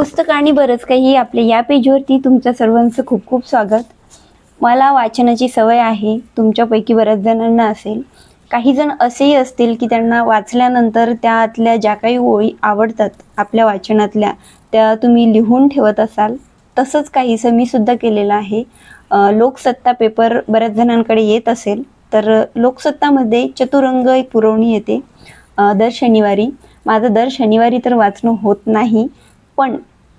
पुस्तक आणि बरंच काही आपल्या या पेजवरती तुमच्या सर्वांचं खूप खूप स्वागत. मला वाचनाची सवय आहे. तुमच्यापैकी बऱ्याच जणांना असेल. काही जण असेही असतील की त्यांना वाचल्यानंतर त्यातल्या ज्या काही ओळी आवडतात आपल्या वाचनातल्या त्या तुम्ही लिहून ठेवत असाल. तसंच काहीसं मी सुद्धा केलेलं आहे. लोकसत्ता पेपर बऱ्याच जणांकडे येत असेल तर लोकसत्तामध्ये चतुरंग एक पुरवणी येते. दर शनिवारी. माझं दर शनिवारी तर वाचणं होत नाही पण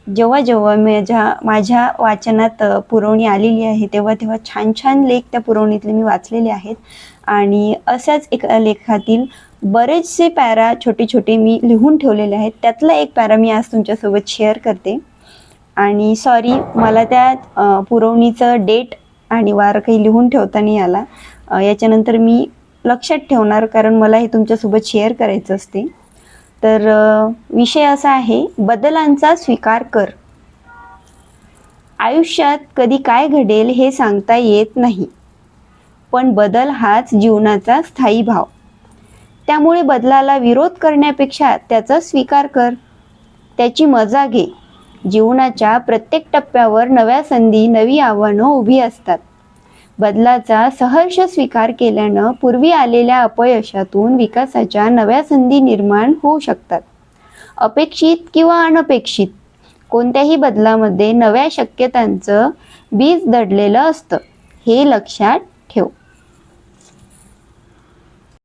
जेव्हा जेव्हा माझ्या माझ्या वाचनात पुरवणी आलेली आहे तेव्हा तेव्हा छान छान लेख त्या पुरवणीतले मी वाचलेले आहेत. आणि अशाच एका लेखातील बरेचसे पॅरा छोटे छोटे मी लिहून ठेवलेले आहेत. त्यातला एक पॅरा मी आज तुमच्यासोबत शेअर करते. आणि सॉरी मला त्या पुरवणीचं डेट आणि वार काही लिहून ठेवता नाही आला. याच्यानंतर मी लक्षात ठेवणार कारण मला हे तुमच्यासोबत शेअर करायचं असते. तर विषय असा आहे बदलांचा स्वीकार कर. आयुष्यात कधी काय घडेल हे सांगता येत नाही. पण बदल हाच जीवनाचा स्थायी भाव. त्यामुळे बदलाला विरोध करण्यापेक्षा त्याचा स्वीकार कर. त्याची मजा घे. जीवनाच्या प्रत्येक टप्प्यावर नव्या संधी नवी आव्हानं उभी असतात. बदलाचा सहर्ष स्वीकार केल्यानं पूर्वी आलेल्या अपयशातून विकासाच्या नव्या संधी निर्माण होऊ शकतात. अपेक्षित किंवा अनपेक्षित कोणत्याही बदलामध्ये नव्या शक्यतांचं बीज दडलेलं असतं हे लक्षात